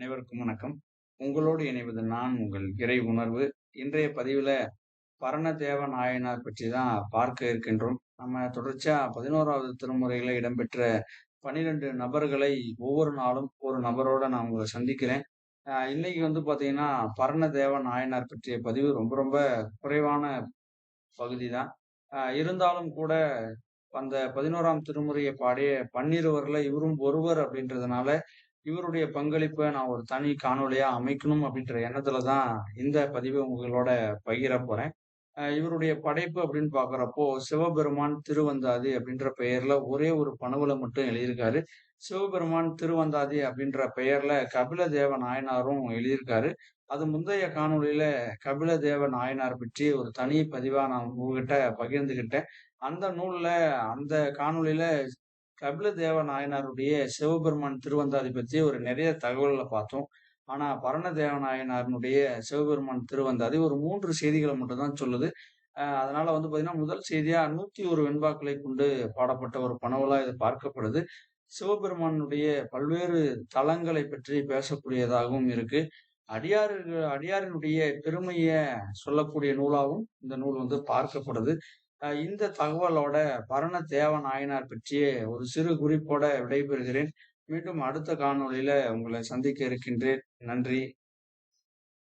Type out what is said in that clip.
அனைவருக்கும் வணக்கம். உங்களோடு இணைவது நான் உங்கள் இறை உணர்வு. இன்றைய பதிவில் பரணதேவ நாயனார் பற்றி தான் பார்க்க இருக்கின்றோம். நம்ம தொடர்ச்சியா 11வது திருமுறையில இடம்பெற்ற 12 நபர்களை ஒவ்வொரு நாளும் ஒரு நபரோட நான் உங்களை சந்திக்கிறேன். இன்னைக்கு வந்து பார்த்தீங்கன்னா, பரணதேவ நாயனார் பற்றிய பதிவு ரொம்ப ரொம்ப குறைவான பகுதி தான். இருந்தாலும் கூட அந்த பதினோராம் திருமுறையை பாடிய பன்னிருவரில் இவரும் ஒருவர் அப்படின்றதுனால, இவருடைய பங்களிப்பை நான் ஒரு தனி காணொலியா அமைக்கணும் அப்படின்ற எண்ணத்துல தான் இந்த பதிவை உங்களோட பகிர போறேன். இவருடைய படைப்பு அப்படின்னு பாக்குறப்போ சிவபெருமான் திருவந்தாதி அப்படின்ற பெயர்ல ஒரே ஒரு பனவுல மட்டும் எழுதியிருக்காரு. சிவபெருமான் திருவந்தாதி அப்படின்ற பெயர்ல கபிலதேவ நாயனாரும் எழுதியிருக்காரு. அது முந்தைய காணொளியில கபிலதேவ நாயனார் பற்றி ஒரு தனி பதிவா நான் உங்ககிட்ட பகிர்ந்துகிட்டேன். அந்த நூல்ல அந்த காணொலியில கபிலதேவ நாயனாருடைய சிவபெருமான் திருவந்தாதி பத்தி ஒரு நிறைய தகவல்களை பார்த்தோம். ஆனா பரணதேவ நாயனாரினுடைய சிவபெருமான் திருவந்தாதி ஒரு மூன்று செய்திகளை மட்டும்தான் சொல்லுது. அதனால வந்து பார்த்தீங்கன்னா, முதல் செய்தியா 101 வெண்பாக்களை கொண்டு பாடப்பட்ட ஒரு பனவலாக இது பார்க்கப்படுது. சிவபெருமானுடைய பல்வேறு தலங்களை பற்றி பேசக்கூடியதாகவும் இருக்கு. அடியாரு அடியாரினுடைய பெருமைய சொல்லக்கூடிய நூலாகவும் இந்த நூல் வந்து பார்க்கப்படுது. இந்த தகவலோட பரணதேவ நாயனார் பற்றிய ஒரு சிறு குறிப்போட விடைபெறுகிறேன். மீண்டும் அடுத்த காணொளியில உங்களை சந்திக்க இருக்கின்றேன். நன்றி.